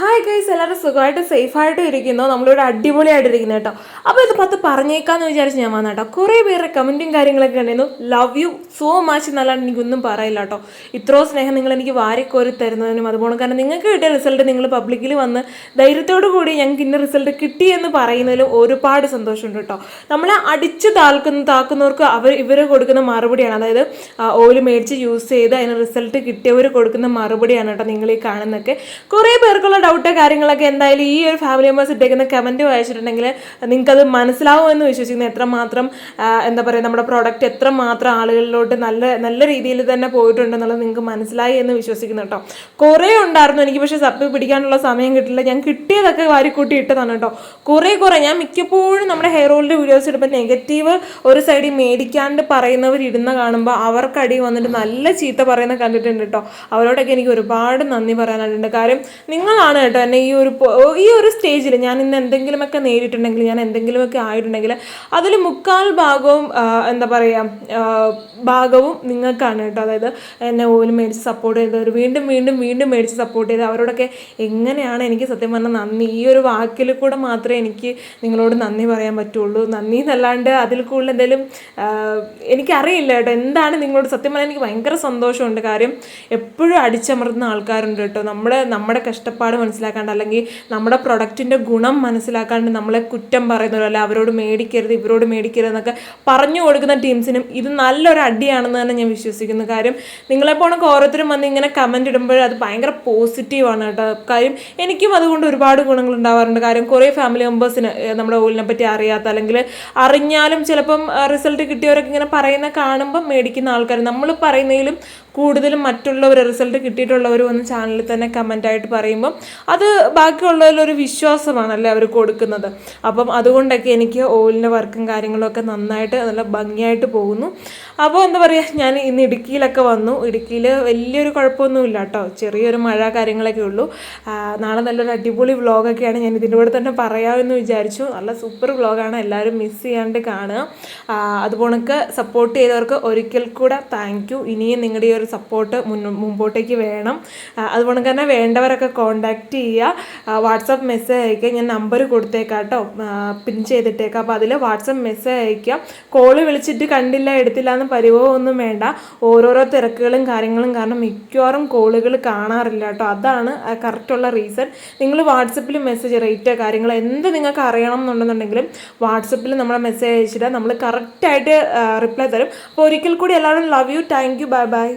Hi guys എല്ലാവരും സുഖമായിട്ട് സേഫായിട്ട് ഇരിക്കുന്നു. നമ്മളിവിടെ അടിപൊളിയായിട്ട് ഇരിക്കുന്നു കേട്ടോ. അപ്പോൾ ഇത് പത്ത് പറഞ്ഞേക്കാന്ന് വിചാരിച്ച് ഞാൻ വന്ന കേട്ടോ കുറേ പേരുടെ കമന്റും കാര്യങ്ങളൊക്കെ ഉണ്ടായിരുന്നു. ലവ് യു സോ മച്ച് എന്നല്ലാണ്ട് എനിക്കൊന്നും പറയില്ല കേട്ടോ. ഇത്രയോ സ്നേഹം നിങ്ങൾ എനിക്ക് വാരിക്കോരി തരുന്നതിനും അതുപോലെ കാരണം നിങ്ങൾക്ക് കിട്ടിയ റിസൾട്ട് നിങ്ങൾ പബ്ലിക്കിൽ വന്ന് ധൈര്യത്തോടു കൂടി ഞങ്ങൾക്ക് ഇന്ന റിസൾട്ട് കിട്ടി എന്ന് പറയുന്നതിലും ഒരുപാട് സന്തോഷമുണ്ട് കേട്ടോ. നമ്മളെ അടിച്ച് താൽക്കുന്ന താക്കുന്നവർക്ക് അവർ ഇവർ കൊടുക്കുന്ന മറുപടിയാണ്. അതായത് ഓയിൽ മേടിച്ച് യൂസ് ചെയ്ത് അതിന് റിസൾട്ട് കിട്ടിയവർ കൊടുക്കുന്ന മറുപടിയാണ് കേട്ടോ നിങ്ങൾ ഈ കാണുന്നൊക്കെ കുറേ പേർക്കുള്ള ഡൗട്ട് കാര്യങ്ങളൊക്കെ എന്തായാലും ഈ ഒരു ഫാമിലി മെമ്പേഴ്സ് ഇട്ടേക്കുന്ന കമന്റ് വായിച്ചിട്ടുണ്ടെങ്കിൽ നിങ്ങൾക്കത് മനസ്സിലാവുമെന്ന് വിശ്വസിക്കുന്നു. എത്രമാത്രം എന്താ പറയുക നമ്മുടെ പ്രോഡക്റ്റ് എത്രമാത്രം ആളുകളിലോട്ട് നല്ല നല്ല രീതിയിൽ തന്നെ പോയിട്ടുണ്ടെന്നുള്ളത് നിങ്ങൾക്ക് മനസ്സിലായി എന്ന് വിശ്വസിക്കുന്നു കേട്ടോ. കുറേ ഉണ്ടായിരുന്നു. എനിക്ക് പക്ഷേ സപ്പി പിടിക്കാനുള്ള സമയം കിട്ടില്ല. ഞാൻ കിട്ടിയതൊക്കെ വാരിക്കൂട്ടി ഇട്ടതാണ് കേട്ടോ. കുറേ കുറേ. ഞാൻ മിക്കപ്പോഴും നമ്മുടെ ഹെയർ ഓയിലിന്റെ വീഡിയോസ് ഇടുമ്പോൾ നെഗറ്റീവ് ഒരു സൈഡിൽ മേടിക്കാണ്ട് പറയുന്നവർ ഇടുന്ന കാണുമ്പോൾ അവർക്കടി വന്നിട്ട് നല്ല ചീത്ത പറയുന്ന കണ്ടിട്ടുണ്ട് കേട്ടോ. അവരോടൊക്കെ എനിക്ക് ഒരുപാട് നന്ദി പറയാനായിട്ടുണ്ട്. കാര്യം നിങ്ങളാണ് കേട്ടോ എന്നെ ഈ ഒരു ഈ ഒരു സ്റ്റേജിൽ ഞാൻ ഇന്ന് എന്തെങ്കിലുമൊക്കെ നേരിട്ടുണ്ടെങ്കിൽ ഞാൻ എന്തെങ്കിലുമൊക്കെ ആയിട്ടുണ്ടെങ്കിൽ അതിൽ മുക്കാൽ ഭാഗവും എന്താ പറയുക ഭാഗവും നിങ്ങൾക്കാണ് കേട്ടോ. അതായത് എന്നെ ഓയിൽ മേടിച്ച് സപ്പോർട്ട് ചെയ്തവർ വീണ്ടും വീണ്ടും വീണ്ടും മേടിച്ച് സപ്പോർട്ട് ചെയ്ത് അവരോടൊക്കെ എങ്ങനെയാണ് എനിക്ക് സത്യം പറഞ്ഞാൽ നന്ദി. ഈ ഒരു വാക്കിൽ കൂടെ മാത്രമേ എനിക്ക് നിങ്ങളോട് നന്ദി പറയാൻ പറ്റുള്ളൂ. നന്ദി എന്നല്ലാണ്ട് അതിൽ കൂടുതൽ എന്തെങ്കിലും എനിക്കറിയില്ല കേട്ടോ. എന്താണ് നിങ്ങളോട് സത്യം പറഞ്ഞാൽ എനിക്ക് ഭയങ്കര സന്തോഷമുണ്ട്. കാര്യം എപ്പോഴും അടിച്ചമർത്തുന്ന ആൾക്കാരുണ്ട് കേട്ടോ. നമ്മുടെ നമ്മുടെ കഷ്ടപ്പാട് മനസ്സിലാക്കാണ്ട് അല്ലെങ്കിൽ നമ്മുടെ പ്രൊഡക്റ്റിന്റെ ഗുണം മനസ്സിലാക്കാണ്ട് നമ്മളെ കുറ്റം പറയുന്നവരോ അല്ല അവരോട് മേടിക്കരുത് ഇവരോട് മേടിക്കരുത് എന്നൊക്കെ പറഞ്ഞു കൊടുക്കുന്ന ടീംസിനും ഇത് നല്ലൊരു അടിയാണെന്ന് തന്നെ ഞാൻ വിശ്വസിക്കുന്നു. കാര്യം നിങ്ങളെപ്പോണൊക്കെ ഓരോരുത്തരും വന്ന് ഇങ്ങനെ കമന്റ് ഇടുമ്പോൾ അത് ഭയങ്കര പോസിറ്റീവാണ് കേട്ടോ. കാര്യം എനിക്കും അതുകൊണ്ട് ഒരുപാട് ഗുണങ്ങൾ ഉണ്ടാവാറുണ്ട്. കാര്യം കുറേ ഫാമിലി മെമ്പേഴ്സിന് നമ്മുടെ ഓയിലിനെ പറ്റി അറിയാത്ത അല്ലെങ്കിൽ അറിഞ്ഞാലും ചിലപ്പം റിസൾട്ട് കിട്ടിയവരൊക്കെ ഇങ്ങനെ പറയുന്ന കാണുമ്പോൾ മേടിക്കുന്ന ആൾക്കാർ നമ്മൾ പറയുന്നതിലും കൂടുതലും മറ്റുള്ളവർ റിസൾട്ട് കിട്ടിയിട്ടുള്ളവർ വന്ന് ചാനലിൽ തന്നെ കമന്റായിട്ട് പറയുമ്പം അത് ബാക്കിയുള്ളവരിലൊരു വിശ്വാസമാണല്ലേ അവർ കൊടുക്കുന്നത്. അപ്പം അതുകൊണ്ടൊക്കെ എനിക്ക് ഓയിലിന്റെ വർക്കും കാര്യങ്ങളൊക്കെ നന്നായിട്ട് നല്ല ഭംഗിയായിട്ട് പോകുന്നു. അപ്പോൾ എന്താ പറയുക ഞാൻ ഇന്ന് ഇടുക്കിയിലൊക്കെ വന്നു. ഇടുക്കിയിൽ വലിയൊരു കുഴപ്പമൊന്നുമില്ല കേട്ടോ. ചെറിയൊരു മഴ കാര്യങ്ങളൊക്കെ ഉള്ളൂ. നാളെ നല്ലൊരു അടിപൊളി വ്ളോഗൊക്കെയാണ് ഞാൻ ഇതിന്റെ കൂടെ തന്നെ പറയാമെന്ന് വിചാരിച്ചു. നല്ല സൂപ്പർ വ്ളോഗാണ്. എല്ലാവരും മിസ് ചെയ്യാണ്ട് കാണുക. അതുപോലെ സപ്പോർട്ട് ചെയ്തവർക്ക് ഒരിക്കൽ കൂടെ താങ്ക് യു ഇനിയും നിങ്ങളുടെ ഒരു സപ്പോർട്ട് മുമ്പോട്ടേക്ക് വേണം. അതുകൊണ്ട് തന്നെ വേണ്ടവരൊക്കെ കോണ്ടാക്ട് ചെയ്യുക. വാട്സപ്പ് മെസ്സേജ് അയക്കുക. ഞാൻ നമ്പർ കൊടുത്തേക്കാം കേട്ടോ പിൻ ചെയ്തിട്ടേക്കാം. അപ്പോൾ അതിൽ വാട്സപ്പ് മെസ്സേജ് അയക്കുക. കോൾ വിളിച്ചിട്ട് കണ്ടില്ല എടുത്തില്ല എന്ന് പരിഭവമൊന്നും വേണ്ട. ഓരോരോ തിരക്കുകളും കാര്യങ്ങളും കാരണം മിക്കവാറും കോളുകൾ കാണാറില്ല കേട്ടോ. അതാണ് കറക്റ്റുള്ള റീസൺ നിങ്ങൾ വാട്സപ്പിൽ മെസ്സേജ് റേറ്റ് കാര്യങ്ങൾ എന്ത് നിങ്ങൾക്ക് അറിയണം എന്നുണ്ടെന്നുണ്ടെങ്കിലും വാട്സപ്പിൽ നമ്മളെ മെസ്സേജ് അയച്ചിട്ട് നമ്മൾ കറക്റ്റായിട്ട് റിപ്ലൈ തരും. അപ്പോൾ ഒരിക്കൽ കൂടി എല്ലാവരും love you thank you bye bye